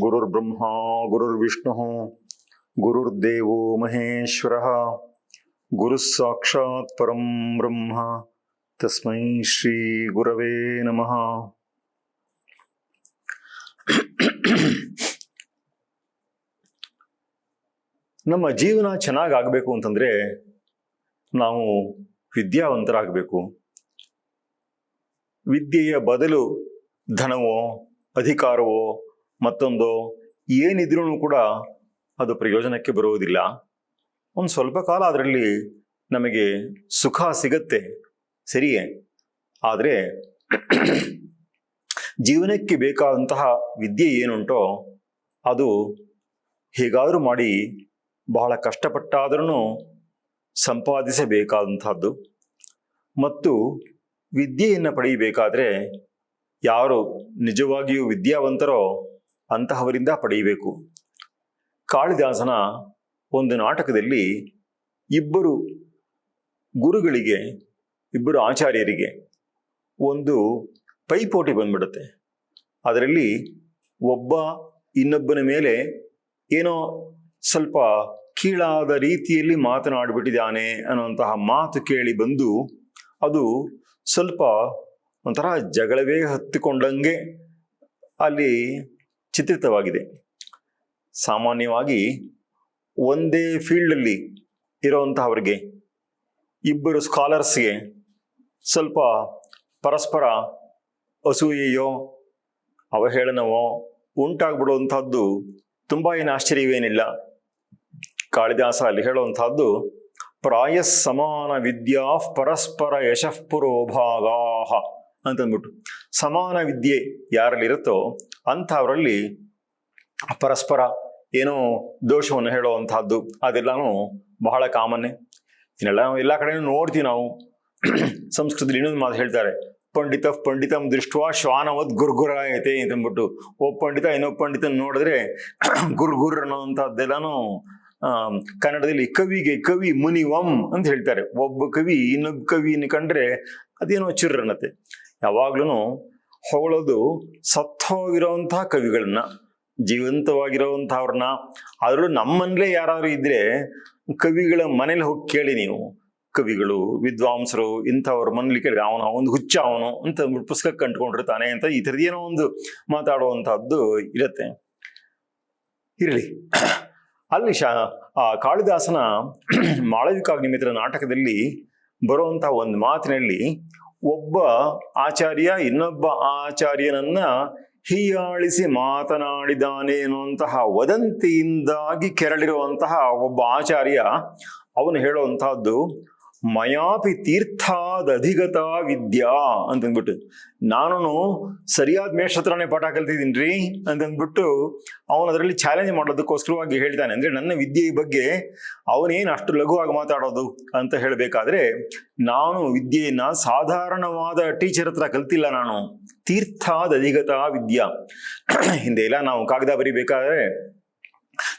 ಗುರುರ್ಬ್ರಹ್ಮ ಗುರುರ್ವಿಷ್ಣು ಗುರುರ್ದೇವೋ ಮಹೇಶ್ವರ ಗುರು ಸಾಕ್ಷಾತ್ ಪರಂ ಬ್ರಹ್ಮ ತಸ್ಮೈ ಶ್ರೀ ಗುರವೇ ನಮಃ ನಮ್ಮ ಜೀವನ ಚೆನ್ನಾಗಾಗಬೇಕು ಅಂತಂದ್ರೆ ನಾವು ವಿದ್ಯಾವಂತರಾಗಬೇಕು. ವಿದ್ಯೆಯ ಬದಲು ಧನವೋ ಅಧಿಕಾರವೋ ಮತ್ತೊಂದು ಏನಿದ್ರೂ ಕೂಡ ಅದು ಪ್ರಯೋಜನಕ್ಕೆ ಬರುವುದಿಲ್ಲ. ಒಂದು ಸ್ವಲ್ಪ ಕಾಲ ಅದರಲ್ಲಿ ನಮಗೆ ಸುಖ ಸಿಗತ್ತೆ, ಸರಿಯೇ? ಆದರೆ ಜೀವನಕ್ಕೆ ಬೇಕಾದಂತಹ ವಿದ್ಯೆ ಏನುಂಟೋ ಅದು ಹೇಗಾದರೂ ಮಾಡಿ ಬಹಳ ಕಷ್ಟಪಟ್ಟಾದರೂ ಸಂಪಾದಿಸಬೇಕಾದಂಥದ್ದು. ಮತ್ತು ವಿದ್ಯೆಯನ್ನು ಪಡೆಯಬೇಕಾದ್ರೆ ಯಾರು ನಿಜವಾಗಿಯೂ ವಿದ್ಯಾವಂತರೋ ಅಂತಹವರಿಂದ ಪಡೆಯಬೇಕು. ಕಾಳಿದಾಸನ ಒಂದು ನಾಟಕದಲ್ಲಿ ಇಬ್ಬರು ಗುರುಗಳಿಗೆ, ಇಬ್ಬರು ಆಚಾರ್ಯರಿಗೆ ಒಂದು ಪೈಪೋಟಿ ಬಂದ್ಬಿಡುತ್ತೆ. ಅದರಲ್ಲಿ ಒಬ್ಬ ಇನ್ನೊಬ್ಬನ ಮೇಲೆ ಏನೋ ಸ್ವಲ್ಪ ಕೀಳಾದ ರೀತಿಯಲ್ಲಿ ಮಾತನಾಡಿಬಿಟ್ಟಿದ್ದಾನೆ ಅನ್ನುವಂತಹ ಮಾತು ಕೇಳಿ ಬಂದು ಅದು ಸ್ವಲ್ಪ ಒಂಥರ ಜಗಳವೇ ಹತ್ತಿಕೊಂಡಂಗೆ ಅಲ್ಲಿ ಚಿತ್ರಿತವಾಗಿದೆ. ಸಾಮಾನ್ಯವಾಗಿ ಒಂದೇ ಫೀಲ್ಡಲ್ಲಿ ಇರೋವಂತಹವ್ರಿಗೆ ಇಬ್ಬರು ಸ್ಕಾಲರ್ಸ್ಗೆ ಸ್ವಲ್ಪ ಪರಸ್ಪರ ಅಸೂಯೆಯೋ, ಅವಹೇಳನವೋ ಉಂಟಾಗ್ಬಿಡುವಂಥದ್ದು ತುಂಬ ಏನು ಆಶ್ಚರ್ಯವೇನಿಲ್ಲ. ಕಾಳಿದಾಸ ಅಲ್ಲಿ ಹೇಳುವಂಥದ್ದು ಪ್ರಾಯ ಸಮಾನ ವಿದ್ಯಾ ಪರಸ್ಪರ ಯಶಃ ಪುರೋಭಾಗಾಹ. ಅಂತಂದ್ಬಿಟ್ಟು. ಸಮಾನ ವಿದ್ಯೆ ಯಾರಲ್ಲಿರುತ್ತೋ ಅಂಥವರಲ್ಲಿ ಪರಸ್ಪರ ಏನೋ ದೋಷವನ್ನು ಹೇಳುವಂತಹದ್ದು ಅದೆಲ್ಲನೂ ಬಹಳ ಕಾಮನ್ನೇ ಇನ್ನೆಲ್ಲ ಎಲ್ಲ ಕಡೆನೂ ನೋಡ್ತೀವಿ ನಾವು. ಸಂಸ್ಕೃತದಲ್ಲಿ ಇನ್ನೊಂದು ಮಾತು ಹೇಳ್ತಾರೆ ಪಂಡಿತ ಪಂಡಿತಂ ದೃಷ್ಟ ಶ್ವಾನವದ್ ಗುರ್ಗುರಾಯತೆ ಅಂತಂದ್ಬಿಟ್ಟು. ಒಬ್ಬ ಪಂಡಿತ ಇನ್ನೊಬ್ಬ ಪಂಡಿತ ನೋಡಿದ್ರೆ ಗುರ್ಗುರ್ ಅನ್ನೋವಂಥದ್ದೆಲ್ಲನೂ ಆ, ಕನ್ನಡದಲ್ಲಿ ಕವಿಗೆ ಕವಿ ಮುನಿವಂ ಅಂತ ಹೇಳ್ತಾರೆ. ಒಬ್ಬ ಕವಿ ಇನ್ನೊಬ್ಬ ಕವಿನ ಕಂಡ್ರೆ ಅದೇನೋ ಚಿರ್ರನ್ನತ್ತೆ ಯಾವಾಗ್ಲೂ ಹೊಗಳೋದು ಸತ್ತೋಗಿರೋವಂತಹ ಕವಿಗಳನ್ನ, ಜೀವಂತವಾಗಿರೋವಂಥವ್ರನ್ನ. ಅದರಲ್ಲೂ ನಮ್ಮನೇಲೇ ಯಾರಾದ್ರು ಇದ್ರೆ ಕವಿಗಳ ಮನೇಲಿ ಹೋಗಿ ಕೇಳಿ ನೀವು. ಕವಿಗಳು, ವಿದ್ವಾಂಸರು, ಇಂಥವ್ರ ಮನೇಲಿ ಕೇಳಿ ಅವನು ಒಂದು ಹುಚ್ಚ ಅವನು ಅಂತ ಪುಸ್ತಕ ಕಂಡುಕೊಂಡಿರ್ತಾನೆ ಅಂತ ಈ ಥರದ ಏನೋ ಒಂದು ಮಾತಾಡುವಂತಹದ್ದು ಇರುತ್ತೆ. ಇರಲಿ. ಅಲ್ಲಿ ಶಾ, ಆ ಕಾಳಿದಾಸನ ಮಾಳವಿಕಾಗ್ನಿಮಿತ್ರ ನಾಟಕದಲ್ಲಿ ಬರುವಂತಹ ಒಂದು ಮಾತಿನಲ್ಲಿ ಒಬ್ಬ ಆಚಾರ್ಯ ಇನ್ನೊಬ್ಬ ಆಚಾರ್ಯನನ್ನ ಹೀಯಾಳಿಸಿ ಮಾತನಾಡಿದಾನೆ ಎನ್ನುವಂತಹ ವದಂತಿಯಿಂದಾಗಿ ಕೆರಳಿರುವಂತಹ ಒಬ್ಬ ಆಚಾರ್ಯ ಅವನು ಹೇಳುವಂತಹದ್ದು ಮಯಾಪಿ ತೀರ್ಥಾದಧಿಗತ ವಿದ್ಯಾ ಅಂತಂದ್ಬಿಟ್ಟು. ನಾನು ಸರಿಯಾದ ಮೇಷ ಹತ್ರನೇ ಪಾಠ ಕಲ್ತಿದ್ದೀನಿ ರೀ ಅಂತಂದ್ಬಿಟ್ಟು ಅವನು ಅದರಲ್ಲಿ ಚಾಲೆಂಜ್ ಮಾಡೋದಕ್ಕೋಸ್ಕರವಾಗಿ ಹೇಳ್ತಾನೆ. ಅಂದ್ರೆ ನನ್ನ ವಿದ್ಯೆ ಬಗ್ಗೆ ಅವನೇನು ಅಷ್ಟು ಲಘುವಾಗಿ ಮಾತಾಡೋದು ಅಂತ ಹೇಳಬೇಕಾದ್ರೆ, ನಾನು ವಿದ್ಯೆಯನ್ನು ಸಾಧಾರಣವಾದ ಟೀಚರ್ ಹತ್ರ ಕಲ್ತಿಲ್ಲ ನಾನು. ತೀರ್ಥಾದಧಿಗತ ವಿದ್ಯಾ ಹಿಂದೆ ಎಲ್ಲ ನಾವು ಕಾಗದ ಬರಿಬೇಕಾದ್ರೆ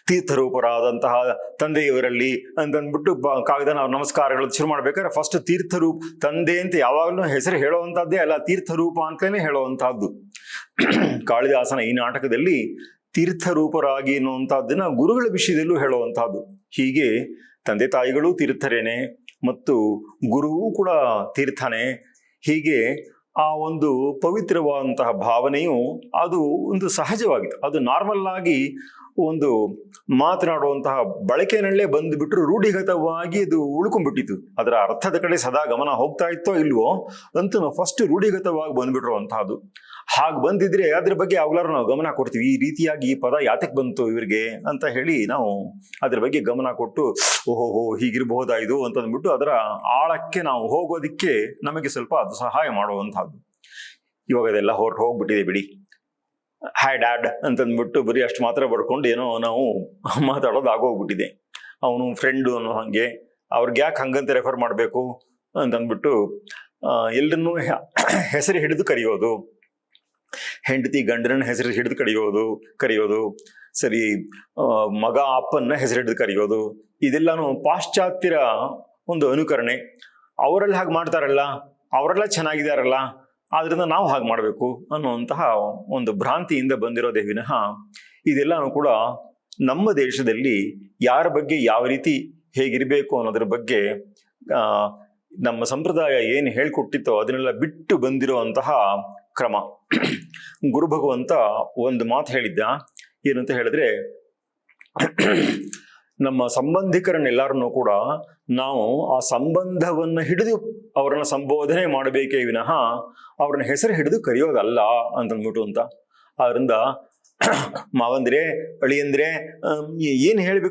ತೀರ್ಥರೂಪರಾದಂತಹ ತಂದೆಯವರಲ್ಲಿ ಅಂತಂದ್ಬಿಟ್ಟು ಕಾಗದ ನಾವು ನಮಸ್ಕಾರಗಳು ಶುರು ಮಾಡ್ಬೇಕಾದ್ರೆ ಫಸ್ಟ್ ತೀರ್ಥರೂಪ ತಂದೆ ಅಂತ ಯಾವಾಗಲೂ ಹೆಸರು ಹೇಳುವಂತಹದ್ದೇ ಅಲ್ಲ, ತೀರ್ಥರೂಪ ಅಂತಲೇ ಹೇಳುವಂತಹದ್ದು ಕಾಳಿದಾಸನ ಈ ನಾಟಕದಲ್ಲಿ ತೀರ್ಥರೂಪರಾಗಿ ಎನ್ನುವಂತಹದ್ದನ್ನ ಗುರುಗಳ ವಿಷಯದಲ್ಲೂ ಹೇಳುವಂತಹದ್ದು ಹೀಗೆ ತಂದೆ ತಾಯಿಗಳು ತೀರ್ಥರೇನೆ ಮತ್ತು ಗುರುವೂ ಕೂಡ ತೀರ್ಥನೇ. ಹೀಗೆ ಆ ಒಂದು ಪವಿತ್ರವಾದಂತಹ ಭಾವನೆಯು ಅದು ಒಂದು ಸಹಜವಾಗಿತ್ತು ಅದು ನಾರ್ಮಲ್ ಆಗಿ ಒಂದು ಮಾತನಾಡುವಂತಹ ಬಳಕೆನಲ್ಲೇ ಬಂದುಬಿಟ್ರು ರೂಢಿಗತವಾಗಿ ಅದು ಉಳ್ಕೊಂಡ್ಬಿಟ್ಟಿತ್ತು. ಅದರ ಅರ್ಥದ ಕಡೆ ಸದಾ ಗಮನ ಹೋಗ್ತಾ ಇತ್ತೋ ಇಲ್ವೋ ಅಂತೂ ನಾವು ಫಸ್ಟ್ ರೂಢಿಗತವಾಗಿ ಬಂದ್ಬಿಟ್ಟಿರುವಂತಹದ್ದು. ಹಾಗೆ ಬಂದಿದ್ರೆ ಅದ್ರ ಬಗ್ಗೆ ಯಾವಾಗಲಾರು ನಾವು ಗಮನ ಕೊಡ್ತೀವಿ. ಈ ರೀತಿಯಾಗಿ ಈ ಪದ ಯಾತಕ್ಕೆ ಬಂತು ಇವರಿಗೆ ಅಂತ ಹೇಳಿ ನಾವು ಅದ್ರ ಬಗ್ಗೆ ಗಮನ ಕೊಟ್ಟು, ಓಹೋಹೋ ಅಂತ ಅಂದ್ಬಿಟ್ಟು ಅದರ ಆಳಕ್ಕೆ ನಾವು ಹೋಗೋದಿಕ್ಕೆ ನಮಗೆ ಸ್ವಲ್ಪ ಅದು ಸಹಾಯ ಮಾಡುವಂತಹದ್ದು. ಇವಾಗ ಅದೆಲ್ಲ ಹೊರಟು ಹೋಗ್ಬಿಟ್ಟಿದೆ ಬಿಡಿ. ಹಾಯ್ ಡ್ಯಾಡ್ ಅಂತಂದ್ಬಿಟ್ಟು ಬರೀ ಅಷ್ಟು ಮಾತ್ರ ಬಡ್ಕೊಂಡು ಏನೋ ನಾವು ಮಾತಾಡೋದು ಆಗೋಗ್ಬಿಟ್ಟಿದೆ. ಅವನು ಫ್ರೆಂಡು ಅನ್ನೋ ಹಾಗೆ, ಅವ್ರಿಗೆ ಯಾಕೆ ಹಂಗಂತ ರೆಫರ್ ಮಾಡಬೇಕು? ಅಂತಂದ್ಬಿಟ್ಟು ಎಲ್ಲರನ್ನು ಹೆಸರು ಹಿಡಿದು ಕರೆಯೋದು. ಹೆಂಡತಿ ಗಂಡನ ಹೆಸರು ಹಿಡಿದು ಕರೆಯೋದು ಕರೆಯೋದು. ಸರಿ ಮಗ ಅಪ್ಪನ ಹೆಸರು ಹಿಡಿದು ಕರೆಯೋದು. ಇದೆಲ್ಲಾನು ಪಾಶ್ಚಾತ್ಯರ ಒಂದು ಅನುಕರಣೆ. ಅವರಲ್ಲಿ ಹಾಗೆ ಮಾಡ್ತಾರಲ್ಲ, ಅವರೆಲ್ಲ ಚೆನ್ನಾಗಿದಾರಲ್ಲ ಆದ್ರಿಂದ ನಾವು ಹಾಗೆ ಮಾಡಬೇಕು ಅನ್ನುವಂತಹ ಒಂದು ಭ್ರಾಂತಿಯಿಂದ ಬಂದಿರೋದೇ ವಿನಃ ಇದೆಲ್ಲನೂ ಕೂಡ ನಮ್ಮ ದೇಶದಲ್ಲಿ ಯಾರ ಬಗ್ಗೆ ಯಾವ ರೀತಿ ಹೇಗಿರಬೇಕು ಅನ್ನೋದ್ರ ಬಗ್ಗೆ ನಮ್ಮ ಸಂಪ್ರದಾಯ ಏನು ಹೇಳ್ಕೊಟ್ಟಿತ್ತೋ ಅದನ್ನೆಲ್ಲ ಬಿಟ್ಟು ಬಂದಿರುವಂತಹ ಕ್ರಮ. ಗುರು ಭಗವಂತ ಒಂದು ಮಾತು ಹೇಳಿದ್ದ, ಏನಂತ ಹೇಳಿದ್ರೆ ನಮ್ಮ ಸಂಬಂಧಿಕರನ್ನೆಲ್ಲರನ್ನೂ ಕೂಡ ನಾವು ಆ ಸಂಬಂಧವನ್ನು ಹಿಡಿದು ಅವರನ್ನ ಸಂಬೋಧನೆ ಮಾಡಬೇಕೇ ವಿನಃ ಅವ್ರನ್ನ ಹೆಸರು ಹಿಡಿದು ಕರೆಯೋದಲ್ಲ ಅಂತಂದ್ಬಿಟ್ಟು ಅಂತ. ಅದರಿಂದ ಮಾವಂದ್ರೆ, ಅಳಿಯಂದ್ರೆ ಏನು ಏನ್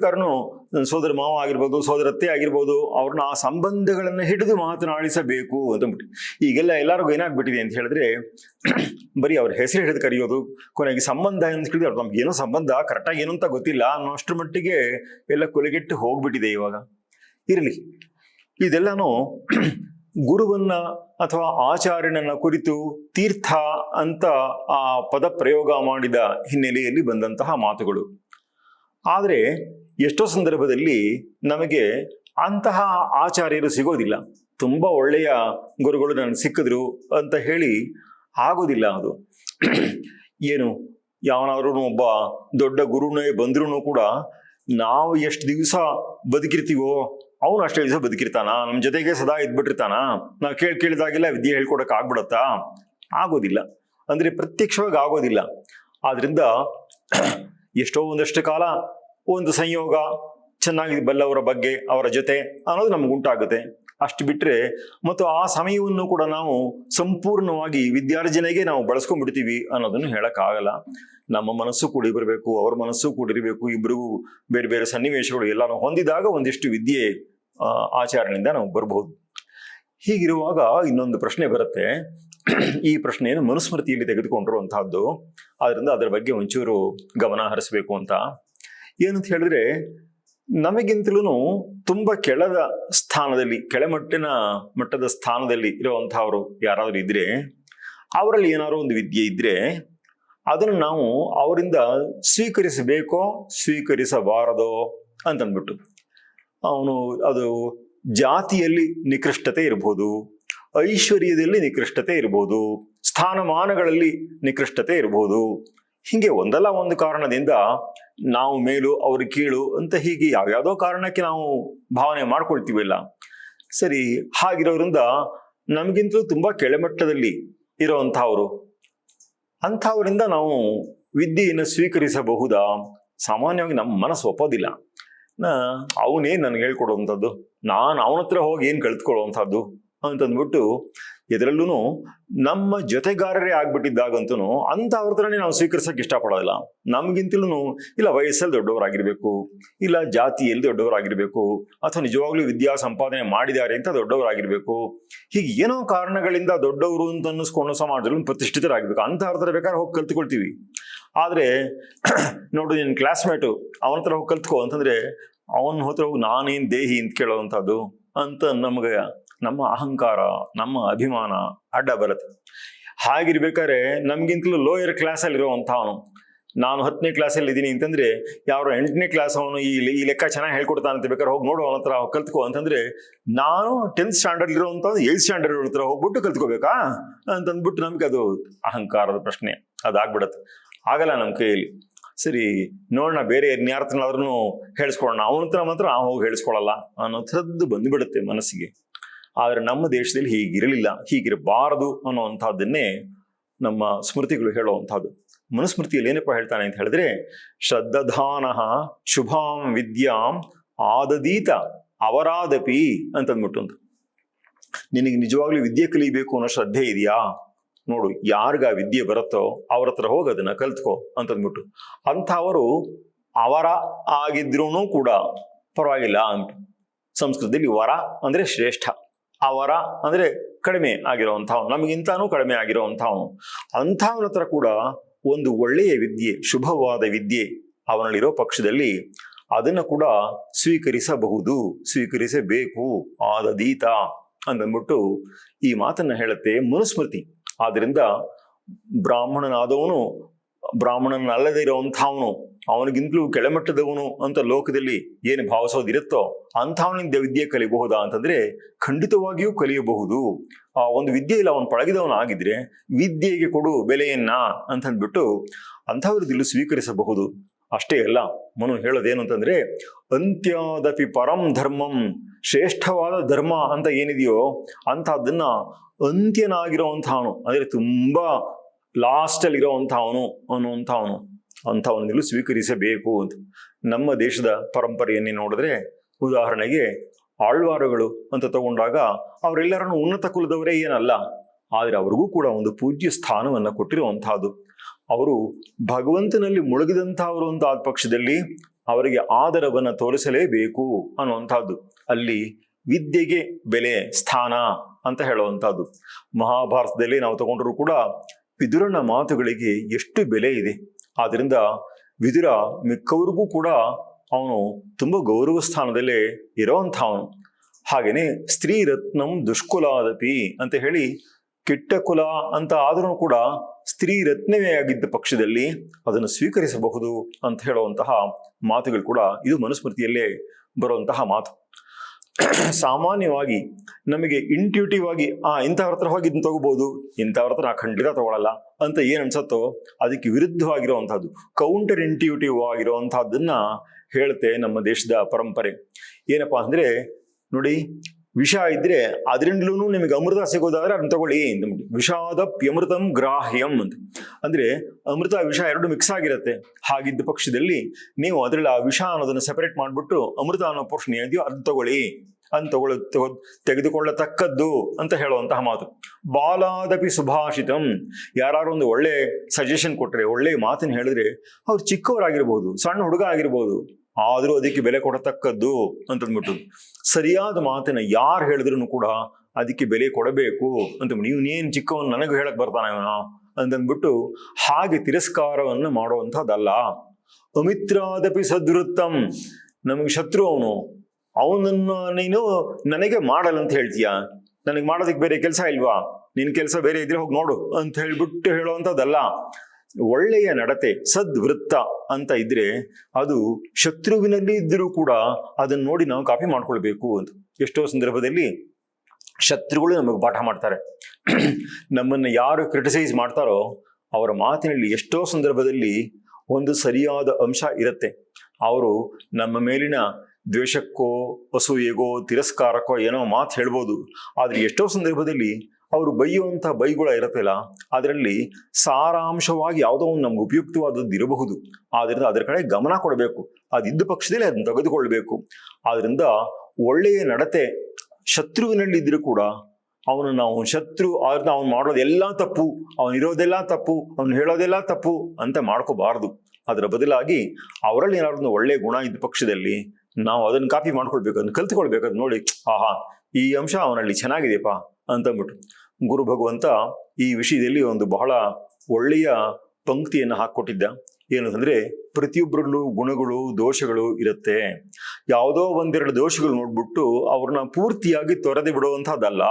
ನನ್ನ ಸೋದರ ಮಾವ ಆಗಿರ್ಬೋದು ಸೋದರತ್ತೆ ಆಗಿರ್ಬೋದು, ಅವ್ರನ್ನ ಆ ಸಂಬಂಧಗಳನ್ನು ಹಿಡಿದು ಮಾತನಾಡಿಸಬೇಕು ಅಂತಂದ್ಬಿಟ್ಟು ಈಗೆಲ್ಲ ಎಲ್ಲರಿಗೂ ಏನಾಗ್ಬಿಟ್ಟಿದೆ ಅಂತ ಹೇಳಿದ್ರೆ, ಬರೀ ಅವ್ರ ಹೆಸರು ಹಿಡಿದು ಕರೆಯೋದು, ಕೊನೆಗೆ ಸಂಬಂಧ ಅಂತ ಹೇಳಿದ್ರೆ ಅವ್ರು ನಮ್ಗೆ ಏನೋ ಸಂಬಂಧ ಕರೆಕ್ಟಾಗಿ ಏನು ಅಂತ ಗೊತ್ತಿಲ್ಲ ಅನ್ನೋಷ್ಟ್ರ ಮಟ್ಟಿಗೆ ಎಲ್ಲ ಕೊಲೆಗೆಟ್ಟು ಹೋಗ್ಬಿಟ್ಟಿದೆ ಇವಾಗ. ಇರಲಿ. ಇದೆಲ್ಲಾನು ಗುರುವನ್ನ ಅಥವಾ ಆಚಾರ್ಯನನ್ನ ಕುರಿತು ತೀರ್ಥ ಅಂತ ಆ ಪದ ಪ್ರಯೋಗ ಮಾಡಿದ ಹಿನ್ನೆಲೆಯಲ್ಲಿ ಬಂದಂತಹ ಮಾತುಗಳು. ಆದರೆ ಎಷ್ಟೋ ಸಂದರ್ಭದಲ್ಲಿ ನಮಗೆ ಅಂತಹ ಆಚಾರ್ಯರು ಸಿಗೋದಿಲ್ಲ. ತುಂಬ ಒಳ್ಳೆಯ ಗುರುಗಳು ನನಗೆ ಸಿಕ್ಕಿದ್ರು ಅಂತ ಹೇಳಿ ಆಗೋದಿಲ್ಲ ಅದು. ಏನು ಯಾವನಾದ್ರೂ ಒಬ್ಬ ದೊಡ್ಡ ಗುರುನೇ ಬಂದ್ರೂ ಕೂಡ ನಾವು ಎಷ್ಟು ದಿವಸ ಬದುಕಿರ್ತೀವೋ ಅವನು ಅಷ್ಟೇ ದಿವಸ ಬದುಕಿರ್ತಾನ ನಮ್ಮ ಜೊತೆಗೆ ಸದಾ ಇದ್ಬಿಟ್ಟಿರ್ತಾನ. ನಾವು ಕೇಳಿ, ಕೇಳಿದಾಗೆಲ್ಲ ವಿದ್ಯೆ ಹೇಳ್ಕೊಡಕ್ ಆಗ್ಬಿಡತ್ತಾ? ಆಗೋದಿಲ್ಲ. ಅಂದ್ರೆ ಪ್ರತ್ಯಕ್ಷವಾಗಿ ಆಗೋದಿಲ್ಲ. ಆದ್ರಿಂದ ಎಷ್ಟೋ ಒಂದಷ್ಟು ಕಾಲ ಒಂದು ಸಂಯೋಗ, ಚೆನ್ನಾಗಿ ಬಲ್ಲವರ ಬಗ್ಗೆ, ಅವರ ಜೊತೆ ಅನ್ನೋದು ನಮ್ಗೆ ಉಂಟಾಗುತ್ತೆ. ಅಷ್ಟು ಬಿಟ್ಟರೆ ಮತ್ತು ಆ ಸಮಯವನ್ನು ಕೂಡ ನಾವು ಸಂಪೂರ್ಣವಾಗಿ ವಿದ್ಯಾರ್ಜನೆಗೆ ನಾವು ಬಳಸ್ಕೊಂಡ್ಬಿಡ್ತೀವಿ ಅನ್ನೋದನ್ನು ಹೇಳೋಕ್ಕಾಗಲ್ಲ. ನಮ್ಮ ಮನಸ್ಸು ಕೂಡ ಬರಬೇಕು, ಅವ್ರ ಮನಸ್ಸು ಕೂಡಿರಬೇಕು ಇಬ್ಬರಿಗೂ ಬೇರೆ ಬೇರೆ ಸನ್ನಿವೇಶಗಳು ಎಲ್ಲಾನು ಹೊಂದಿದಾಗ ಒಂದಿಷ್ಟು ವಿದ್ಯೆ ಆಚರಣೆಯಿಂದ ನಾವು ಬರಬಹುದು. ಹೀಗಿರುವಾಗ ಇನ್ನೊಂದು ಪ್ರಶ್ನೆ ಬರುತ್ತೆ. ಈ ಪ್ರಶ್ನೆಯನ್ನು ಮನುಸ್ಮೃತಿಯಲ್ಲಿ ತೆಗೆದುಕೊಂಡಿರುವಂತಹದ್ದು, ಆದ್ರಿಂದ ಅದರ ಬಗ್ಗೆ ಒಂಚೂರು ಗಮನ ಹರಿಸಬೇಕು ಅಂತ. ಏನಂತ ಹೇಳಿದ್ರೆ ನಮಗಿಂತಲೂ ತುಂಬಾ ಕೆಳದ ಸ್ಥಾನದಲ್ಲಿ, ಕೆಳಮಟ್ಟಿನ ಮಟ್ಟದ ಸ್ಥಾನದಲ್ಲಿ ಇರುವಂತಹವರು ಯಾರಾದರೂ ಇದ್ರೆ, ಅವರಲ್ಲಿ ಏನಾದ್ರು ಒಂದು ವಿದ್ಯೆ ಇದ್ರೆ, ಅದನ್ನು ನಾವು ಅವರಿಂದ ಸ್ವೀಕರಿಸಬೇಕೋ, ಸ್ವೀಕರಿಸಬಾರದೋ ಅಂತಂದ್ಬಿಟ್ಟು. ಅವನು ಅದು ಜಾತಿಯಲ್ಲಿ ನಿಕೃಷ್ಟತೆ ಇರಬಹುದು ಐಶ್ವರ್ಯದಲ್ಲಿ ನಿಕೃಷ್ಟತೆ ಇರಬಹುದು ಸ್ಥಾನಮಾನಗಳಲ್ಲಿ ನಿಕೃಷ್ಟತೆ ಇರಬಹುದು ಹೀಗೆ ಒಂದಲ್ಲ ಒಂದು ಕಾರಣದಿಂದ ನಾವು ಮೇಲು ಅವರು ಕೀಳು ಅಂತ ಹೀಗೆ ಯಾವ್ಯಾವುದೋ ಕಾರಣಕ್ಕೆ ನಾವು ಭಾವನೆ ಮಾಡ್ಕೊಳ್ತೀವಲ್ಲ. ಸರಿ, ಹಾಗಿರೋದ್ರಿಂದ ನಮಗಿಂತಲೂ ತುಂಬಾ ಕೆಳಮಟ್ಟದಲ್ಲಿ ಇರೋವಂಥವ್ರು, ಅಂಥವರಿಂದ ನಾವು ವಿದ್ಯೆಯನ್ನು ಸ್ವೀಕರಿಸಬಹುದಾ? ಸಾಮಾನ್ಯವಾಗಿ ನಮ್ಮ ಮನಸ್ಸು ಒಪ್ಪೋದಿಲ್ಲ. ಅವನೇ ನನಗೆ ಹೇಳ್ಕೊಡುವಂಥದ್ದು? ನಾನು ಅವನ ಹತ್ರ ಹೋಗಿ ಏನು ಕಲ್ತ್ಕೊಳ್ಳುವಂಥದ್ದು ಅಂತಂದ್ಬಿಟ್ಟು ಇದರಲ್ಲೂ ನಮ್ಮ ಜೊತೆಗಾರರೇ ಆಗ್ಬಿಟ್ಟಿದ್ದಾಗಂತೂ ಅಂತ ಅವ್ರ ಹತ್ರನೇ ನಾವು ಸ್ವೀಕರಿಸೋಕೆ ಇಷ್ಟಪಡೋದಿಲ್ಲ. ನಮಗಿಂತಲೂ ಇಲ್ಲ ವಯಸ್ಸಲ್ಲಿ ದೊಡ್ಡವರಾಗಿರ್ಬೇಕು, ಇಲ್ಲ ಜಾತಿಯಲ್ಲಿ ದೊಡ್ಡವರಾಗಿರ್ಬೇಕು, ಅಥವಾ ನಿಜವಾಗ್ಲೂ ವಿದ್ಯಾ ಸಂಪಾದನೆ ಮಾಡಿದ್ದಾರೆ ಅಂತ ದೊಡ್ಡವರಾಗಿರ್ಬೇಕು, ಹೀಗೆ ಏನೋ ಕಾರಣಗಳಿಂದ ದೊಡ್ಡವರು ಅಂತ ಅನ್ನಿಸ್ಕೊಂಡು ಸಮಾಜದಲ್ಲಿ ಪ್ರತಿಷ್ಠಿತರಾಗಬೇಕು ಅಂತ ಅವ್ರ ಹತ್ರ ಬೇಕಾದ್ರೆ ಹೋಗಿ ಕಲ್ತ್ಕೊಳ್ತೀವಿ. ಆದ್ರೆ, ನೋಡು ನಿನ್ನ ಕ್ಲಾಸ್ಮೇಟು ಅವನ ಹತ್ರ ಹೋಗಿ ಕಲ್ತ್ಕೋ. ಅಂತಂದರೆ, ಅವನ ಹತ್ರ ಹೋಗಿ ನಾನೇನು ದೇಹಿ ಅಂತ ಕೇಳೋವಂಥದ್ದು? ಅಂತ ನಮಗೆ, ನಮ್ಮ ಅಹಂಕಾರ, ನಮ್ಮ ಅಭಿಮಾನ ಅಡ್ಡ ಬರುತ್ತೆ. ಹಾಗಿರ್ಬೇಕಾದ್ರೆ, ನಮಗಿಂತಲೂ ಲೋಯರ್ ಕ್ಲಾಸಲ್ಲಿ ಅವನು. ನಾನು ಹತ್ತನೇ ಕ್ಲಾಸಲ್ಲಿ ಇದ್ದೀನಿ ಅಂತಂದರೆ, ಯಾರೋ ಎಂಟನೇ ಕ್ಲಾಸ್ ಅವನು ಈ ಈ ಲೆಕ್ಕ ಚೆನ್ನಾಗಿ ಹೇಳ್ಕೊಡ್ತಾನೆ ಅಂತ ಬೇಕಾದ್ರೆ ಹೋಗಿ ನೋಡು, ಅವನ ಹತ್ರ ಕಲ್ತ್ಕೋ. ಅಂತಂದರೆ, ನಾನು ಟೆಂತ್ ಸ್ಟ್ಯಾಂಡರ್ಡ್ ಇರುವಂತ ಏಯ್ತ್ ಸ್ಟ್ಯಾಂಡರ್ಡ್ ಹತ್ರ ಹೋಗ್ಬಿಟ್ಟು ಕಲ್ತ್ಕೋಬೇಕಾ? ಅಂತಂದ್ಬಿಟ್ಟು ನಮಗೆ ಅದು ಅಹಂಕಾರದ ಪ್ರಶ್ನೆ. ಅದಾಗ್ಬಿಡತ್ತೆ. ಆಗಲ್ಲ ನಮ್ಮ ಕೈಯಲ್ಲಿ. ಸರಿ, ನೋಡೋಣ, ಬೇರೆ ಇನ್ಯಾರ್ಥನಾದ್ರೂ ಹೇಳಿಸ್ಕೊಳ್ಳೋಣ. ಅವನ ಹತ್ರ ಮಾತ್ರ ನಾವು ಹೋಗಿ ಹೇಳಿಸ್ಕೊಳ್ಳಲ್ಲ ಅನ್ನೋ ಥರದ್ದು ಬಂದುಬಿಡುತ್ತೆ ಮನಸ್ಸಿಗೆ. ಆದರೆ ನಮ್ಮ ದೇಶದಲ್ಲಿ ಹೀಗಿರಲಿಲ್ಲ, ಹೀಗಿರಬಾರದು ಅನ್ನೋವಂಥದ್ದನ್ನೇ ನಮ್ಮ ಸ್ಮೃತಿಗಳು ಹೇಳುವಂಥದ್ದು. ಮನುಸ್ಮೃತಿಯಲ್ಲಿ ಏನಪ್ಪ ಹೇಳ್ತಾನೆ ಅಂತ ಹೇಳಿದ್ರೆ ಶ್ರದ್ಧಾನ ಶುಭಾಂ ವಿದ್ಯಾಂ ಆದದೀತ ಅವರಾದಪಿ ಅಂತಂದ್ಬಿಟ್ಟು ಅಂತ. ನಿನಗೆ ನಿಜವಾಗ್ಲೂ ವಿದ್ಯೆ ಕಲಿಬೇಕು ಅನ್ನೋ ಶ್ರದ್ಧೆ ಇದೆಯಾ? ನೋಡು, ಯಾರಿಗ ವಿದ್ಯೆ ಬರುತ್ತೋ ಅವ್ರ ಹತ್ರ ಹೋಗಿ ಅದನ್ನ ಕಲ್ತ್ಕೋ ಅಂತಂದ್ಬಿಟ್ಟು. ಅಂಥವರು ಅವರ ಆಗಿದ್ರೂ ಕೂಡ ಪರವಾಗಿಲ್ಲ ಅಂತ ಸಂಸ್ಕೃತದಲ್ಲಿ ವರ ಅಂದ್ರೆ ಶ್ರೇಷ್ಠ. ಅವರ ಅಂದ್ರೆ ಕಡಿಮೆ ಆಗಿರೋವಂಥವ್ನು ನಮಗಿಂತಾನೂ ಕಡಿಮೆ ಆಗಿರೋವಂಥವ್ನು ಅಂಥವನ ಹತ್ರ ಕೂಡ ಒಂದು ಒಳ್ಳೆಯ ವಿದ್ಯೆ, ಶುಭವಾದ ವಿದ್ಯೆ ಅವನಲ್ಲಿರೋ ಪಕ್ಷದಲ್ಲಿ ಅದನ್ನ ಕೂಡ ಸ್ವೀಕರಿಸಬಹುದು, ಸ್ವೀಕರಿಸಬೇಕು, ಆದದೀತ ಅಂತಂದ್ಬಿಟ್ಟು ಈ ಮಾತನ್ನ ಹೇಳುತ್ತೆ ಮನುಸ್ಮೃತಿ. ಆದ್ರಿಂದ ಬ್ರಾಹ್ಮಣನಾದವನು ಬ್ರಾಹ್ಮಣನಲ್ಲದೆ ಇರೋವಂಥವನು ಅವನಿಗಿಂತಲೂ ಕೆಳಮಟ್ಟದವನು ಅಂತ ಲೋಕದಲ್ಲಿ ಏನು ಭಾವಿಸೋದಿರುತ್ತೋ ಅಂಥವನಿಂದ ವಿದ್ಯೆ ಕಲಿಯಬಹುದಾ ಅಂತಂದ್ರೆ ಖಂಡಿತವಾಗಿಯೂ ಕಲಿಯಬಹುದು. ಆ ಒಂದು ವಿದ್ಯೆಯಲ್ಲಿ ಅವನು ಪಳಗಿದವನಾಗಿದ್ರೆ ವಿದ್ಯೆಗೆ ಕೊಡು ಬೆಲೆಯನ್ನ ಅಂತಂದ್ಬಿಟ್ಟು ಅಂಥವ್ರದಿಲ್ಲೂ ಸ್ವೀಕರಿಸಬಹುದು. ಅಷ್ಟೇ ಅಲ್ಲ, ಮನು ಹೇಳೋದೇನು ಅಂತಂದ್ರೆ ಅಂತ್ಯಾದಪಿ ಪರಂ ಧರ್ಮಂ, ಶ್ರೇಷ್ಠವಾದ ಧರ್ಮ ಅಂತ ಏನಿದೆಯೋ ಅಂತಹದ್ದನ್ನ ಅಂತ್ಯನಾಗಿರೋವಂಥವನು, ಅಂದ್ರೆ ತುಂಬಾ ಲಾಸ್ಟ್ ಅಲ್ಲಿ ಇರೋವಂಥವನು ಅನ್ನುವಂಥವನು ಅಂಥವನಲ್ಲೂ ಸ್ವೀಕರಿಸಬೇಕು ಅಂತ. ನಮ್ಮ ದೇಶದ ಪರಂಪರೆಯನ್ನೇ ನೋಡಿದ್ರೆ, ಉದಾಹರಣೆಗೆ ಆಳ್ವಾರುಗಳು ಅಂತ ತಗೊಂಡಾಗ ಅವರೆಲ್ಲರನ್ನು ಉನ್ನತ ಕುಲದವರೇ ಏನಲ್ಲ, ಆದರೆ ಅವ್ರಿಗೂ ಕೂಡ ಒಂದು ಪೂಜ್ಯ ಸ್ಥಾನವನ್ನು ಕೊಟ್ಟಿರುವಂತಹದ್ದು ಅವರು ಭಗವಂತನಲ್ಲಿ ಮುಳುಗಿದಂಥವರು ಅಂತ ಆದ ಪಕ್ಷದಲ್ಲಿ ಅವರಿಗೆ ಆದರವನ್ನು ತೋರಿಸಲೇಬೇಕು ಅನ್ನುವಂಥದ್ದು. ಅಲ್ಲಿ ವಿದ್ಯೆಗೆ ಬೆಲೆ, ಸ್ಥಾನ ಅಂತ ಹೇಳುವಂಥದ್ದು. ಮಹಾಭಾರತದಲ್ಲಿ ನಾವು ತಗೊಂಡರೂ ಕೂಡ ವಿದುರನ ಮಾತುಗಳಿಗೆ ಎಷ್ಟು ಬೆಲೆ ಇದೆ. ಆದ್ದರಿಂದ ವಿದುರ ಮಿಕ್ಕವ್ರಿಗೂ ಕೂಡ ಅವನು ತುಂಬ ಗೌರವ ಸ್ಥಾನದಲ್ಲೇ ಇರೋವಂಥವನು. ಹಾಗೆಯೇ ಸ್ತ್ರೀ ರತ್ನಂ ದುಷ್ಕುಲಾದಪಿ ಅಂತ ಹೇಳಿ ಕೆಟ್ಟ ಕುಲ ಅಂತ ಆದರೂ ಕೂಡ ಸ್ತ್ರೀ ರತ್ನವೇ ಆಗಿದ್ದ ಪಕ್ಷದಲ್ಲಿ ಅದನ್ನು ಸ್ವೀಕರಿಸಬಹುದು ಅಂತ ಹೇಳುವಂತಹ ಮಾತುಗಳು ಕೂಡ ಇದು ಮನುಸ್ಮೃತಿಯಲ್ಲೇ ಬರುವಂತಹ ಮಾತು. ಸಾಮಾನ್ಯವಾಗಿ ನಮಗೆ ಇಂಟ್ಯೂಟಿವ್ ಆಗಿ, ಆ, ಇಂಥವ್ರ ಹತ್ರ ಹೋಗಿ ಇದನ್ನ ತಗೋಬಹುದು, ಇಂಥವ್ರ ಹತ್ರ ನಾ ಖಂಡಿತ ತಗೊಳ್ಳಲ್ಲ ಅಂತ ಏನು ಅನ್ಸತ್ತೋ ಅದಕ್ಕೆ ವಿರುದ್ಧವಾಗಿರುವಂತಹದ್ದು ಕೌಂಟರ್ ಇಂಟ್ಯೂಟಿವ್ ಆಗಿರುವಂತಹದ್ದನ್ನ ಹೇಳುತ್ತೆ ನಮ್ಮ ದೇಶದ ಪರಂಪರೆ. ಏನಪ್ಪಾ ಅಂದ್ರೆ, ನೋಡಿ ವಿಷ ಇದ್ರೆ ಅದರಿಂದಲೂ ನಿಮಗೆ ಅಮೃತ ಸಿಗೋದಾದ್ರೆ ಅದನ್ನ ತಗೊಳ್ಳಿ ಅಂತ ವಿಷಾದ ಪ್ಯಮೃತಂ ಗ್ರಾಹ್ಯಂ ಅಂತ. ಅಂದ್ರೆ ಅಮೃತ ವಿಷ ಎರಡು ಮಿಕ್ಸ್ ಆಗಿರುತ್ತೆ. ಹಾಗಿದ್ದ ಪಕ್ಷದಲ್ಲಿ ನೀವು ಅದರಲ್ಲಿ ಆ ವಿಷ ಅನ್ನೋದನ್ನ ಸೆಪರೇಟ್ ಮಾಡ್ಬಿಟ್ಟು ಅಮೃತ ಅನ್ನೋ ಪೋಷಣೆ ಏನಿದೆಯೋ ಅದನ್ನ ತಗೊಳ್ಳಿ. ಅಂತ ತಗೊಳ್ಳ ತಗೊ- ತೆಗೆದುಕೊಳ್ಳತಕ್ಕದ್ದು ಅಂತ ಹೇಳುವಂತಹ ಮಾತು. ಬಾಲಾದಪಿ ಸುಭಾಷಿತಂ. ಯಾರು ಒಂದು ಒಳ್ಳೆ ಸಜೆಷನ್ ಕೊಟ್ಟರೆ ಒಳ್ಳೆ ಮಾತನ್ನು ಹೇಳಿದ್ರೆ ಅವ್ರು ಚಿಕ್ಕವರಾಗಿರ್ಬೋದು, ಸಣ್ಣ ಹುಡುಗ ಆಗಿರ್ಬೋದು ಆದ್ರೂ ಅದಕ್ಕೆ ಬೆಲೆ ಕೊಡತಕ್ಕದ್ದು ಅಂತಂದ್ಬಿಟ್ಟು ಸರಿಯಾದ ಮಾತನ್ನ ಯಾರು ಹೇಳಿದ್ರು ಕೂಡ ಅದಕ್ಕೆ ಬೆಲೆ ಕೊಡಬೇಕು ಅಂತ ನೀವು ನೀನ್ ಚಿಕ್ಕವನು ನನಗೂ ಹೇಳಕ್ ಬರ್ತಾನೆ ಇವನು ಅಂತಂದ್ಬಿಟ್ಟು ಹಾಗೆ ತಿರಸ್ಕಾರವನ್ನು ಮಾಡುವಂಥದ್ದಲ್ಲ. ಅಮಿತ್ರಾದಪಿ ಸದೃತ್ತಂ ನಮಗೆ ಶತ್ರು ಅವನು. ಅವನನ್ನು ನೀನು ನನಗೆ ಮಾಡಲ್ಲ ಅಂತ ಹೇಳ್ತೀಯ? ನನಗೆ ಮಾಡೋದಕ್ಕೆ ಬೇರೆ ಕೆಲಸ ಇಲ್ವಾ? ನಿನ್ ಕೆಲಸ ಬೇರೆ ಇದ್ರೆ ಹೋಗಿ ನೋಡು ಅಂತ ಹೇಳ್ಬಿಟ್ಟು ಹೇಳುವಂಥದ್ದಲ್ಲ. ಒಳ್ಳೆಯ ನಡತೆ, ಸದ್ವೃತ್ತ ಅಂತ ಇದ್ರೆ ಅದು ಶತ್ರುವಿನಲ್ಲಿ ಇದ್ದರೂ ಕೂಡ ಅದನ್ನು ನೋಡಿ ನಾವು ಕಾಪಿ ಮಾಡ್ಕೊಳ್ಬೇಕು ಅಂತ. ಎಷ್ಟೋ ಸಂದರ್ಭದಲ್ಲಿ ಶತ್ರುಗಳು ನಮಗೆ ಪಾಠ ಮಾಡ್ತಾರೆ. ನಮ್ಮನ್ನು ಯಾರು ಕ್ರಿಟಿಸೈಸ್ ಮಾಡ್ತಾರೋ ಅವರ ಮಾತಿನಲ್ಲಿ ಎಷ್ಟೋ ಸಂದರ್ಭದಲ್ಲಿ ಒಂದು ಸರಿಯಾದ ಅಂಶ ಇರುತ್ತೆ. ಅವರು ನಮ್ಮ ಮೇಲಿನ ದ್ವೇಷಕ್ಕೋ, ಅಸೂಯೆಗೋ, ತಿರಸ್ಕಾರಕ್ಕೋ ಏನೋ ಮಾತು ಹೇಳ್ಬೋದು. ಆದರೆ ಎಷ್ಟೋ ಸಂದರ್ಭದಲ್ಲಿ ಅವರು ಬೈಯುವಂಥ ಬೈಗುಳ ಇರತ್ತಲ್ಲ, ಅದರಲ್ಲಿ ಸಾರಾಂಶವಾಗಿ ಯಾವುದೋ ಒಂದು ನಮ್ಗೆ ಉಪಯುಕ್ತವಾದದ್ದು ಇರಬಹುದು. ಆದ್ರಿಂದ ಅದರ ಕಡೆ ಗಮನ ಕೊಡಬೇಕು. ಅದಿದ್ದ ಪಕ್ಷದಲ್ಲಿ ಅದನ್ನು ತೆಗೆದುಕೊಳ್ಬೇಕು. ಆದ್ರಿಂದ ಒಳ್ಳೆಯ ನಡತೆ, ಶತ್ರುವಿನಲ್ಲಿ ಇದ್ರೂ ಕೂಡ ಅವನು ನಾವು ಶತ್ರು, ಆದ್ರಿಂದ ಅವನು ಮಾಡೋದೆಲ್ಲ ತಪ್ಪು, ಅವನು ಇರೋದೆಲ್ಲ ತಪ್ಪು, ಅವನು ಹೇಳೋದೆಲ್ಲ ತಪ್ಪು ಅಂತ ಮಾಡ್ಕೋಬಾರ್ದು. ಅದರ ಬದಲಾಗಿ ಅವರಲ್ಲಿ ಏನಾದ್ರು ಒಳ್ಳೆಯ ಗುಣ ಇದ್ದ ಪಕ್ಷದಲ್ಲಿ ನಾವು ಅದನ್ನು ಕಾಪಿ ಮಾಡ್ಕೊಳ್ಬೇಕು, ಅದನ್ನ ಕಲ್ತ್ಕೊಳ್ಬೇಕು ಅದನ್ನ ನೋಡಿ, ಆಹಾ, ಈ ಅಂಶ ಅವನಲ್ಲಿ ಚೆನ್ನಾಗಿದೆಯಪ್ಪ ಅಂತಂದ್ಬಿಟ್ಟು ಗುರು ಭಗವಂತ ಈ ವಿಷಯದಲ್ಲಿ ಒಂದು ಬಹಳ ಒಳ್ಳೆಯ ಪಂಕ್ತಿಯನ್ನು ಹಾಕ್ಕೊಟ್ಟಿದ್ದ. ಏನು ಅಂದ್ರೆ ಪ್ರತಿಯೊಬ್ಬರಲ್ಲೂ ಗುಣಗಳು, ದೋಷಗಳು ಇರುತ್ತೆ. ಯಾವುದೋ ಒಂದೆರಡು ದೋಷಗಳು ನೋಡ್ಬಿಟ್ಟು ಅವ್ರನ್ನ ಪೂರ್ತಿಯಾಗಿ ತೊರೆದು ಬಿಡುವಂತಹದ್ದಲ್ಲ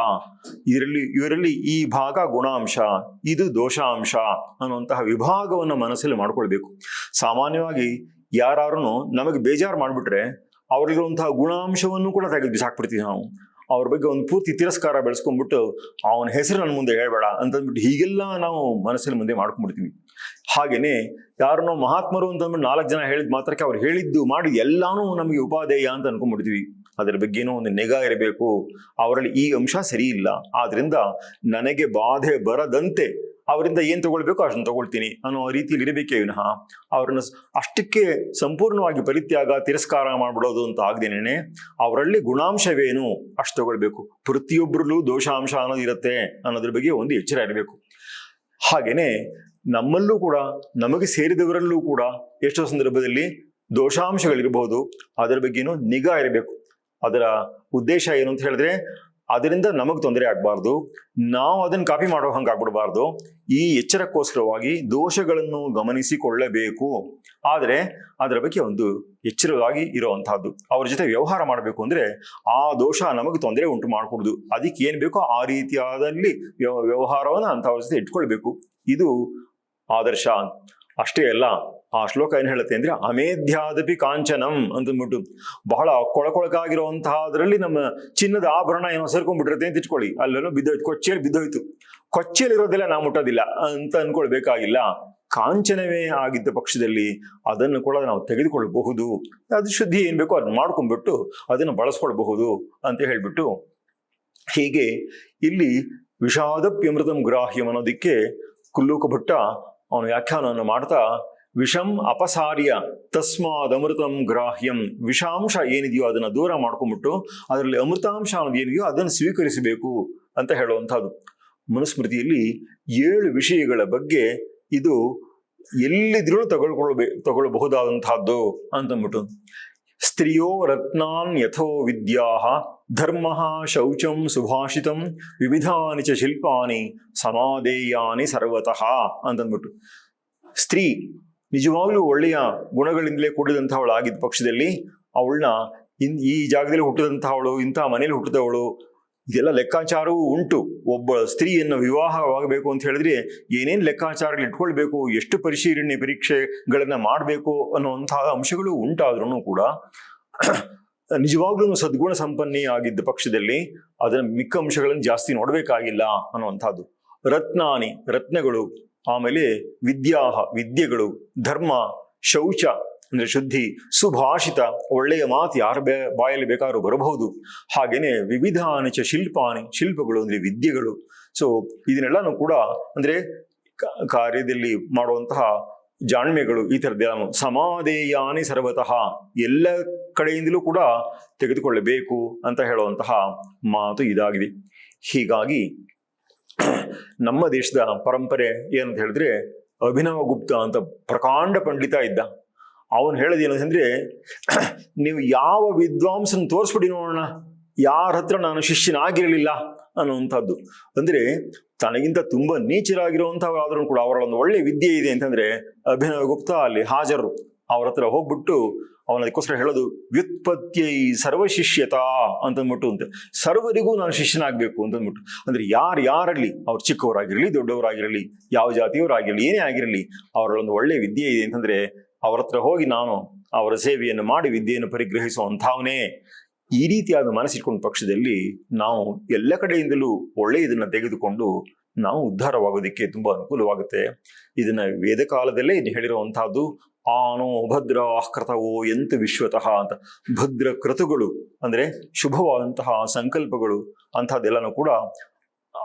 ಇದರಲ್ಲಿ, ಇವರಲ್ಲಿ ಈ ಭಾಗ ಗುಣಾಂಶ, ಇದು ದೋಷಾಂಶ ಅನ್ನುವಂತಹ ವಿಭಾಗವನ್ನು ಮನಸ್ಸಲ್ಲಿ ಮಾಡ್ಕೊಳ್ಬೇಕು. ಸಾಮಾನ್ಯವಾಗಿ ಯಾರು ನಮಗೆ ಬೇಜಾರು ಮಾಡಿಬಿಟ್ರೆ ಅವರಿರುವಂತಹ ಗುಣಾಂಶವನ್ನು ಕೂಡ ತೆಗೆದು ಬಿಸಾಕ್ಬಿಡ್ತೀವಿ ನಾವು. ಅವ್ರ ಬಗ್ಗೆ ಒಂದು ಪೂರ್ತಿ ತಿರಸ್ಕಾರ ಬೆಳೆಸ್ಕೊಂಡ್ಬಿಟ್ಟು ಅವನ ಹೆಸರು ನನ್ನ ಮುಂದೆ ಹೇಳ್ಬೇಡ ಅಂತಂದ್ಬಿಟ್ಟು ಹೀಗೆಲ್ಲ ನಾವು ಮನಸ್ಸಿನ ಮುಂದೆ ಮಾಡ್ಕೊಂಡ್ಬಿಡ್ತೀವಿ. ಹಾಗೇನೆ ಯಾರನ್ನೋ ಮಹಾತ್ಮರು ಅಂತಂದ್ಬಿಟ್ಟು ನಾಲ್ಕು ಜನ ಹೇಳಿದ ಮಾತ್ರಕ್ಕೆ ಅವ್ರು ಹೇಳಿದ್ದು ಮಾಡಿ ಎಲ್ಲಾನು ನಮಗೆ ಉಪಾಧೇಯ ಅಂತ ಅನ್ಕೊಂಡ್ಬಿಡ್ತೀವಿ. ಅದರ ಬಗ್ಗೆನೂ ಒಂದು ನಿಗಾ ಇರಬೇಕು. ಅವರಲ್ಲಿ ಈ ಅಂಶ ಸರಿ ಇಲ್ಲ. ಆದ್ರಿಂದ ನನಗೆ ಬಾಧೆ ಬರದಂತೆ ಅವರಿಂದ ಏನು ತಗೊಳ್ಬೇಕು ಅಷ್ಟನ್ನು ತಗೊಳ್ತೀನಿ ಅನ್ನೋ ರೀತಿಯಲ್ಲಿ ಇರಬೇಕೇ ವಿನಃ ಅವರನ್ನು ಅಷ್ಟಕ್ಕೆ ಸಂಪೂರ್ಣವಾಗಿ ಪರಿತ್ಯಾಗ, ತಿರಸ್ಕಾರ ಮಾಡ್ಬಿಡೋದು ಅಂತ ಆಗ್ದೇನೆ ಅವರಲ್ಲಿ ಗುಣಾಂಶವೇನು ಅಷ್ಟು ತಗೊಳ್ಬೇಕು. ಪ್ರತಿಯೊಬ್ಬರಲ್ಲೂ ದೋಷಾಂಶ ಅನ್ನೋದು ಇರುತ್ತೆ ಅನ್ನೋದ್ರ ಬಗ್ಗೆ ಒಂದು ಎಚ್ಚರ ಇರಬೇಕು. ಹಾಗೇನೆ ನಮ್ಮಲ್ಲೂ ಕೂಡ, ನಮಗೆ ಸೇರಿದವರಲ್ಲೂ ಕೂಡ ಎಷ್ಟೋ ಸಂದರ್ಭದಲ್ಲಿ ದೋಷಾಂಶಗಳಿರಬಹುದು ಅದರ ಬಗ್ಗೆನೂ ನಿಗಾ ಇರಬೇಕು. ಅದರ ಉದ್ದೇಶ ಏನು ಅಂತ ಹೇಳಿದ್ರೆ ಅದರಿಂದ ನಮಗೆ ತೊಂದರೆ ಆಗಬಾರ್ದು. ನಾವು ಅದನ್ನು ಕಾಪಿ ಮಾಡೋ ಹಂಗೆ ಆಗ್ಬಿಡಬಾರ್ದು. ಈ ಎಚ್ಚರಕ್ಕೋಸ್ಕರವಾಗಿ ದೋಷಗಳನ್ನು ಗಮನಿಸಿಕೊಳ್ಳಬೇಕು. ಆದರೆ ಅದರ ಬಗ್ಗೆ ಒಂದು ಎಚ್ಚರವಾಗಿ ಇರುವಂತಹದ್ದು ಅವ್ರ ಜೊತೆ ವ್ಯವಹಾರ ಮಾಡಬೇಕು ಅಂದ್ರೆ ಆ ದೋಷ ನಮಗೆ ತೊಂದರೆ ಉಂಟು ಮಾಡಕೂಡುದು. ಅದಕ್ಕೆ ಏನು ಬೇಕೋ ಆ ರೀತಿಯಾದಲ್ಲಿ ವ್ಯವ- ಅಂಥವ್ರ ಜೊತೆ ಇಟ್ಕೊಳ್ಬೇಕು. ಇದು ಆದರ್ಶ ಅಷ್ಟೇ ಅಲ್ಲ. ಆ ಶ್ಲೋಕ ಏನು ಹೇಳುತ್ತೆ ಅಂದ್ರೆ, ಅಮೇಧ್ಯಾದಪಿ ಕಾಂಚನಂ ಅಂತಂದ್ಬಿಟ್ಟು ಬಹಳ ಕೊಳಕೊಳಕಾಗಿರುವಂತಹ ಅದರಲ್ಲಿ ನಮ್ಮ ಚಿನ್ನದ ಆಭರಣ ಏನೋ ಸೇರ್ಕೊಂಡ್ಬಿಟ್ಟಿರುತ್ತೆ ಅಂತ ಇಟ್ಕೊಳ್ಳಿ. ಅಲ್ಲೆಲ್ಲೋ ಬಿದ್ದೋಯ್ತು, ಕೊಚ್ಚೆಯಲ್ಲಿ ಬಿದ್ದೋಯ್ತು. ಕೊಚ್ಚೆಯಲ್ಲಿರೋದೆಲ್ಲ ನಾವು ಮುಟ್ಟೋದಿಲ್ಲ ಅಂತ ಅನ್ಕೊಳ್ಬೇಕಾಗಿಲ್ಲ. ಕಾಂಚನವೇ ಆಗಿದ್ದ ಪಕ್ಷದಲ್ಲಿ ಅದನ್ನು ಕೂಡ ನಾವು ತೆಗೆದುಕೊಳ್ಳಬಹುದು. ಅದು ಶುದ್ಧಿ ಏನ್ ಬೇಕೋ ಅದನ್ನ ಮಾಡ್ಕೊಂಡ್ಬಿಟ್ಟು ಅದನ್ನು ಬಳಸ್ಕೊಳ್ಬಹುದು ಅಂತ ಹೇಳ್ಬಿಟ್ಟು ಹೀಗೆ ಇಲ್ಲಿ ವಿಷಾದಪ್ಯಮೃತಂ ಗ್ರಾಹ್ಯಂ ಅನ್ನೋದಕ್ಕೆ ಕುಲ್ಲೂಕ ಭಟ್ಟ ಅವನು ವ್ಯಾಖ್ಯಾನವನ್ನು ಮಾಡ್ತಾ ವಿಷಂ ಅಪಸಾರ್ಯ ತಸ್ಮಾದ್ ಅಮೃತಂ ಗ್ರಾಹ್ಯಂ. ವಿಷಾಂಶ ಏನಿದೆಯೋ ಅದನ್ನು ದೂರ ಮಾಡ್ಕೊಂಡ್ಬಿಟ್ಟು ಅದರಲ್ಲಿ ಅಮೃತಾಂಶ ಏನಿದೆಯೋ ಅದನ್ನು ಸ್ವೀಕರಿಸಬೇಕು ಅಂತ ಹೇಳುವಂಥದ್ದು. ಮನುಸ್ಮೃತಿಯಲ್ಲಿ ಏಳು ವಿಷಯಗಳ ಬಗ್ಗೆ ಇದು ಎಲ್ಲಿದ್ರೂ ತಗೊಳ್ಕೊಳ್ಬೇ ತಗೊಳ್ಬಹುದಾದಂತಹದ್ದು ಅಂತಂದ್ಬಿಟ್ಟು. ಸ್ತ್ರೀಯೋ ರತ್ನಾನ್ ಯಥೋ ವಿದ್ಯಾ ಧರ್ಮ ಶೌಚಂ ಸುಭಾಷಿತಂ, ವಿವಿಧಾನಿ ಚ ಶಿಲ್ಪಾನಿ, ಸಮಾಧೇಯಾನಿ ಸರ್ವತಃ ಅಂತಂದ್ಬಿಟ್ಟು. ಸ್ತ್ರೀ ನಿಜವಾಗ್ಲೂ ಒಳ್ಳೆಯ ಗುಣಗಳಿಂದಲೇ ಕೂಡಿದಂಥವಳು ಆಗಿದ್ದ ಪಕ್ಷದಲ್ಲಿ ಅವಳನ್ನ ಇನ್ ಈ ಜಾಗದಲ್ಲಿ ಹುಟ್ಟಿದಂಥವಳು, ಇಂಥ ಮನೇಲಿ ಹುಟ್ಟಿದವಳು, ಇದೆಲ್ಲ ಲೆಕ್ಕಾಚಾರವೂ ಉಂಟು. ಒಬ್ಬ ಸ್ತ್ರೀಯನ್ನು ವಿವಾಹವಾಗಬೇಕು ಅಂತ ಹೇಳಿದ್ರೆ ಏನೇನು ಲೆಕ್ಕಾಚಾರಗಳು ಇಟ್ಕೊಳ್ಬೇಕು, ಎಷ್ಟು ಪರಿಶೀಲನೆ ಪರೀಕ್ಷೆಗಳನ್ನು ಮಾಡಬೇಕು ಅನ್ನುವಂತಹ ಅಂಶಗಳು ಉಂಟಾದ್ರೂ ಕೂಡ ನಿಜವಾಗ್ಲೂ ಸದ್ಗುಣ ಸಂಪನ್ನಿ ಆಗಿದ್ದ ಪಕ್ಷದಲ್ಲಿ ಅದರ ಮಿಕ್ಕ ಅಂಶಗಳನ್ನು ಜಾಸ್ತಿ ನೋಡಬೇಕಾಗಿಲ್ಲ ಅನ್ನುವಂಥದ್ದು. ರತ್ನಾನಿ, ರತ್ನಗಳು ಆಮೇಲೆ ವಿದ್ಯಾಹ, ವಿದ್ಯೆಗಳು, ಧರ್ಮ, ಶೌಚ, ಅಂದರೆ ಶುದ್ಧಿ, ಸುಭಾಷಿತ, ಒಳ್ಳೆಯ ಮಾತು ಯಾರ ಬಾಯಲ್ಲಿ ಬೇಕಾದ್ರೂ ಬರಬಹುದು. ಹಾಗೇನೆ ವಿವಿಧಾನಿಚ ಶಿಲ್ಪಾನಿ, ಶಿಲ್ಪಗಳು ಅಂದ್ರೆ ವಿದ್ಯೆಗಳು. ಸೊ ಇದನ್ನೆಲ್ಲಾನು ಕೂಡ ಅಂದ್ರೆ ಕಾರ್ಯದಲ್ಲಿ ಮಾಡುವಂತಹ ಜಾಣ್ಮೆಗಳು ಈ ಥರದ್ದೆಲ್ಲ ಸಮಾಧೇಯಾನಿ ಸರ್ವತಃ, ಎಲ್ಲ ಕಡೆಯಿಂದಲೂ ಕೂಡ ತೆಗೆದುಕೊಳ್ಳಬೇಕು ಅಂತ ಹೇಳುವಂತಹ ಮಾತು ಇದಾಗಿದೆ. ಹೀಗಾಗಿ ನಮ್ಮ ದೇಶದ ಪರಂಪರೆ ಏನಂತ ಹೇಳಿದ್ರೆ ಅಭಿನವ ಗುಪ್ತ ಅಂತ ಪ್ರಕಾಂಡ ಪಂಡಿತ ಇದ್ದ. ಅವನು ಹೇಳೋದೇನು ಅಂದ್ರೆ ನೀವು ಯಾವ ವಿದ್ವಾಂಸನ ತೋರಿಸ್ಬಿಡಿ ನೋಡೋಣ. ಯಾರ ಹತ್ರ ನಾನು ಶಿಷ್ಯನಾಗಿರಲಿಲ್ಲ ಅನ್ನುವಂಥದ್ದು. ಅಂದ್ರೆ ತನಗಿಂತ ತುಂಬಾ ನೀಚರಾಗಿರುವಂಥವರಾದರೂ ಕೂಡ ಅವರ ಒಂದು ಒಳ್ಳೆ ವಿದ್ಯೆ ಇದೆ ಅಂತಂದ್ರೆ ಅಭಿನವ ಗುಪ್ತ ಅಲ್ಲಿ ಹಾಜರು. ಅವ್ರ ಹತ್ರ ಹೋಗ್ಬಿಟ್ಟು ಅವನ ಅದಕ್ಕೋಸ್ಕರ ಹೇಳೋದು ವ್ಯುತ್ಪತ್ತಿಯೈ ಸರ್ವಶಿಷ್ಯತಾ ಅಂತಂದ್ಬಿಟ್ಟು ಅಂತ ಸರ್ವರಿಗೂ ನಾನು ಶಿಷ್ಯನಾಗಬೇಕು ಅಂತಂದ್ಬಿಟ್ಟು. ಅಂದ್ರೆ ಯಾರು ಯಾರಲ್ಲಿ, ಅವ್ರು ಚಿಕ್ಕವರಾಗಿರಲಿ, ದೊಡ್ಡವರಾಗಿರಲಿ, ಯಾವ ಜಾತಿಯವರಾಗಿರಲಿ, ಏನೇ ಆಗಿರಲಿ, ಅವರಲ್ಲೊಂದು ಒಳ್ಳೆಯ ಒಳ್ಳೆ ವಿದ್ಯೆ ಇದೆ ಅಂತಂದ್ರೆ, ಅವರ ಹತ್ರ ಹೋಗಿ ನಾನು ಅವರ ಸೇವೆಯನ್ನು ಮಾಡಿ ವಿದ್ಯೆಯನ್ನು ಪರಿಗ್ರಹಿಸುವಂಥವನೇ. ಈ ರೀತಿಯಾದ ಮನಸ್ಸಿಟ್ಕೊಂಡ ಪಕ್ಷದಲ್ಲಿ ನಾವು ಎಲ್ಲ ಕಡೆಯಿಂದಲೂ ಒಳ್ಳೆಯದನ್ನು ತೆಗೆದುಕೊಂಡು ನಾವು ಉದ್ಧಾರವಾಗೋದಕ್ಕೆ ತುಂಬ ಅನುಕೂಲವಾಗುತ್ತೆ. ಇದನ್ನ ವೇದ ಕಾಲದಲ್ಲೇ ಇದು ಹೇಳಿರುವಂತಹದ್ದು ಆನೋ ಭದ್ರ ಕೃತವೋ ಎಂತ ವಿಶ್ವತಃ ಅಂತ. ಭದ್ರ ಕೃತುಗಳು ಅಂದ್ರೆ ಶುಭವಾದಂತಹ ಸಂಕಲ್ಪಗಳು ಅಂತಹದ್ದೆಲ್ಲನೂ ಕೂಡ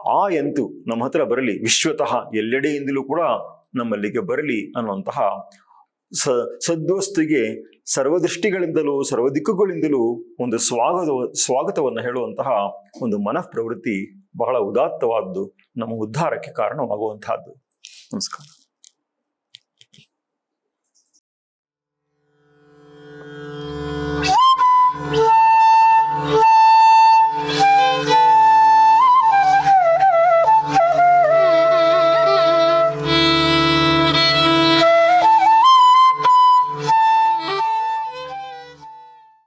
ಆ ಎಂತು ನಮ್ಮ ಹತ್ರ ಬರಲಿ, ವಿಶ್ವತಃ ಎಲ್ಲೆಡೆಯಿಂದಲೂ ಕೂಡ ನಮ್ಮಲ್ಲಿಗೆ ಬರಲಿ ಅನ್ನುವಂತಹ ಸ, ಸದ್ವಸ್ತುಗೆ ಸರ್ವದೃಷ್ಟಿಗಳಿಂದಲೂ ಸರ್ವ ದಿಕ್ಕುಗಳಿಂದಲೂ ಒಂದು ಸ್ವಾಗತ, ಸ್ವಾಗತವನ್ನು ಹೇಳುವಂತಹ ಒಂದು ಮನಃ ಪ್ರವೃತ್ತಿ ಬಹಳ ಉದಾತ್ತವಾದ್ದು ನಮ್ಮ ಉದ್ಧಾರಕ್ಕೆ ಕಾರಣವಾಗುವಂತಹದ್ದು. ನಮಸ್ಕಾರ.